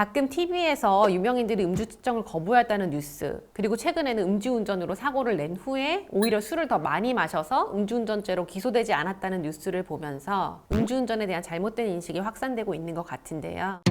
가끔 TV에서 유명인들이 음주 측정을 거부했다는 뉴스, 그리고 최근에는 음주운전으로 사고를 낸 후에 오히려 술을 더 많이 마셔서 음주운전죄로 기소되지 않았다는 뉴스를 보면서 음주운전에 대한 잘못된 인식이 확산되고 있는 것 같은데요.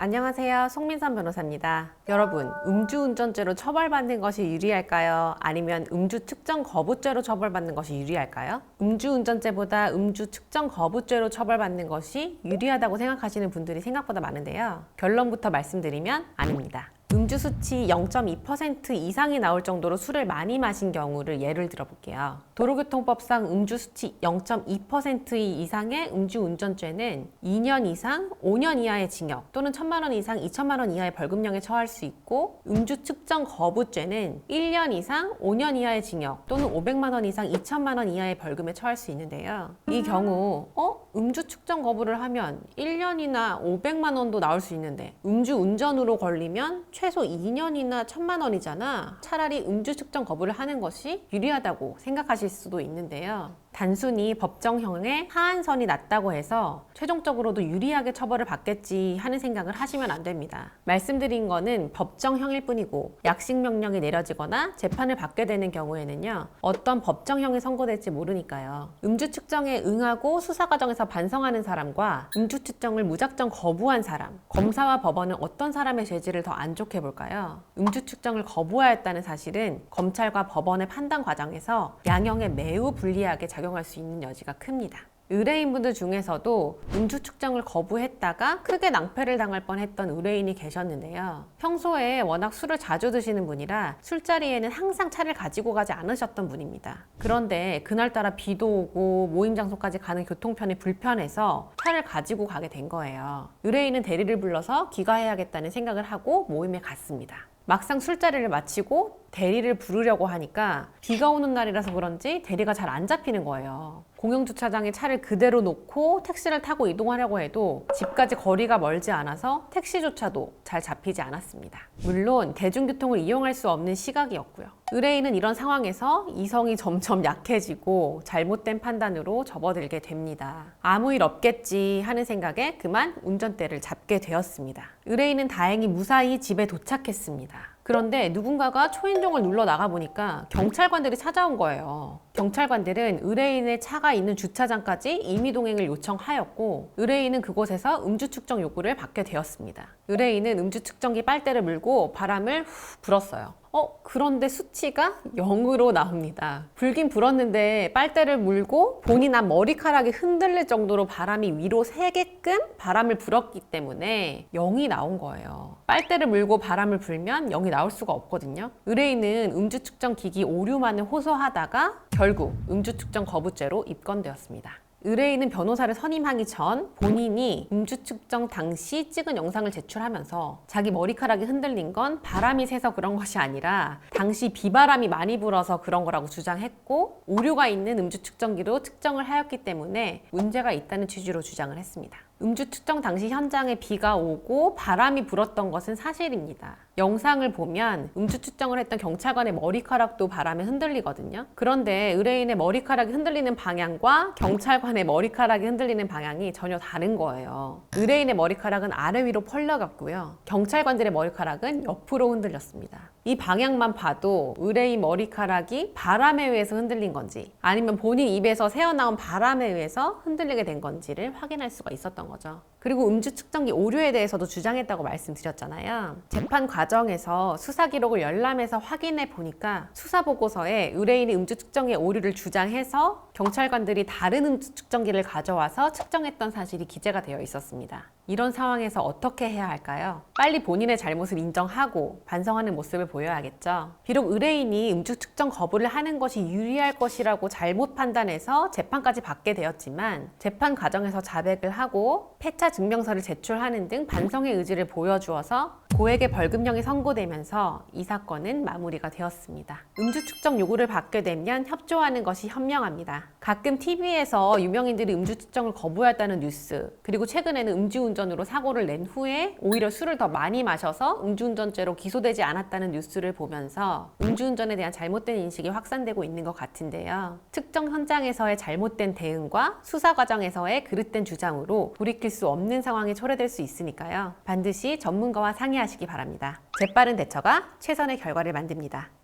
안녕하세요. 송민선 변호사입니다. 여러분, 음주운전죄로 처벌받는 것이 유리할까요? 아니면 음주 측정 거부죄로 처벌받는 것이 유리할까요? 음주운전죄보다 음주 측정 거부죄로 처벌받는 것이 유리하다고 생각하시는 분들이 생각보다 많은데요. 결론부터 말씀드리면 아닙니다. 음주 수치 0.2% 이상이 나올 정도로 술을 많이 마신 경우를 예를 들어 볼게요. 도로교통법상 음주 수치 0.2% 이상의 음주 운전죄는 2년 이상 5년 이하의 징역 또는 1천만 원 이상 2천만 원 이하의 벌금형에 처할 수 있고 음주 측정 거부죄는 1년 이상 5년 이하의 징역 또는 500만 원 이상 2천만 원 이하의 벌금에 처할 수 있는데요. 이 경우 어 음주 측정 거부를 하면 1년이나 500만 원도 나올 수 있는데 음주 운전으로 걸리면 최소 2년이나 1000만 원이잖아. 차라리 음주 측정 거부를 하는 것이 유리하다고 생각하실 수도 있는데요. 단순히 법정형의 하한선이 낮다고 해서 최종적으로도 유리하게 처벌을 받겠지 하는 생각을 하시면 안 됩니다. 말씀드린 거는 법정형일 뿐이고 약식 명령이 내려지거나 재판을 받게 되는 경우에는요. 어떤 법정형이 선고될지 모르니까요. 음주 측정에 응하고 수사 과정에서 반성하는 사람과 음주 측정을 무작정 거부한 사람, 검사와 법원은 어떤 사람의 죄질을 더 안 좋게 볼까요? 음주 측정을 거부하였다는 사실은 검찰과 법원의 판단 과정에서 양형에 매우 불리하게 작용 할 수 있는 여지가 큽니다. 의뢰인분들 중에서도 음주 측정을 거부했다가 크게 낭패를 당할 뻔했던 의뢰인이 계셨는데요. 평소에 워낙 술을 자주 드시는 분이라 술자리에는 항상 차를 가지고 가지 않으셨던 분입니다. 그런데 그날따라 비도 오고 모임 장소까지 가는 교통편이 불편해서 차를 가지고 가게 된 거예요. 의뢰인은 대리를 불러서 귀가해야겠다는 생각을 하고 모임에 갔습니다. 막상 술자리를 마치고 대리를 부르려고 하니까 비가 오는 날이라서 그런지 대리가 잘 안 잡히는 거예요. 공영주차장에 차를 그대로 놓고 택시를 타고 이동하려고 해도 집까지 거리가 멀지 않아서 택시조차도 잘 잡히지 않았습니다. 물론 대중교통을 이용할 수 없는 시각이었고요. 의뢰인은 이런 상황에서 이성이 점점 약해지고 잘못된 판단으로 접어들게 됩니다. 아무 일 없겠지 하는 생각에 그만 운전대를 잡게 되었습니다. 의뢰인은 다행히 무사히 집에 도착했습니다. 그런데 누군가가 초인종을 눌러 나가 보니까 경찰관들이 찾아온 거예요. 경찰관들은 의뢰인의 차가 있는 주차장까지 임의 동행을 요청하였고 의뢰인은 그곳에서 음주 측정 요구를 받게 되었습니다. 의뢰인은 음주 측정기 빨대를 물고 바람을 후 불었어요. 어, 그런데 수치가 0으로 나옵니다. 불긴 불었는데 빨대를 물고 앞 머리카락이 흔들릴 정도로 바람이 위로 새게끔 바람을 불었기 때문에 0이 나온 거예요. 빨대를 물고 바람을 불면 0이 나올 수가 없거든요. 의뢰인은 음주 측정 기기 오류만을 호소하다가 결국 음주 측정 거부죄로 입건되었습니다. 의뢰인은 변호사를 선임하기 전 본인이 음주 측정 당시 찍은 영상을 제출하면서 자기 머리카락이 흔들린 건 바람이 새서 그런 것이 아니라 당시 비바람이 많이 불어서 그런 거라고 주장했고 오류가 있는 음주 측정기로 측정을 하였기 때문에 문제가 있다는 취지로 주장을 했습니다. 음주 측정 당시 현장에 비가 오고 바람이 불었던 것은 사실입니다. 영상을 보면 음주 측정을 했던 경찰관의 머리카락도 바람에 흔들리거든요. 그런데 의뢰인의 머리카락이 흔들리는 방향과 경찰관의 머리카락이 흔들리는 방향이 전혀 다른 거예요. 의뢰인의 머리카락은 아래 위로 펄럭였고요. 경찰관들의 머리카락은 옆으로 흔들렸습니다. 이 방향만 봐도 의뢰인 머리카락이 바람에 의해서 흔들린 건지 아니면 본인 입에서 새어나온 바람에 의해서 흔들리게 된 건지를 확인할 수가 있었던 거죠. 그리고 음주 측정기 오류에 대해서도 주장했다고 말씀드렸잖아요. 재판 과정에서 수사 기록을 열람해서 확인해 보니까 수사 보고서에 의뢰인이 음주 측정의 오류를 주장해서 경찰관들이 다른 음주 측정기를 가져와서 측정했던 사실이 기재가 되어 있었습니다. 이런 상황에서 어떻게 해야 할까요? 빨리 본인의 잘못을 인정하고 반성하는 모습을 보여야겠죠. 비록 의뢰인이 음주 측정 거부를 하는 것이 유리할 것이라고 잘못 판단해서 재판까지 받게 되었지만 재판 과정에서 자백을 하고 폐차 증명서를 제출하는 등 반성의 의지를 보여주어서 고액의 벌금형이 선고되면서 이 사건은 마무리가 되었습니다. 음주 측정 요구를 받게 되면 협조하는 것이 현명합니다. 가끔 TV에서 유명인들이 음주 측정을 거부했다는 뉴스, 그리고 최근에는 음주운전으로 사고를 낸 후에 오히려 술을 더 많이 마셔서 음주운전죄로 기소되지 않았다는 뉴스를 보면서 음주운전에 대한 잘못된 인식이 확산되고 있는 것 같은데요. 측정 현장에서의 잘못된 대응과 수사 과정에서의 그릇된 주장으로 돌이킬 수 없는 상황에 초래될 수 있으니까요. 반드시 전문가와 상의 하시기 바랍니다. 재빠른 대처가 최선의 결과를 만듭니다.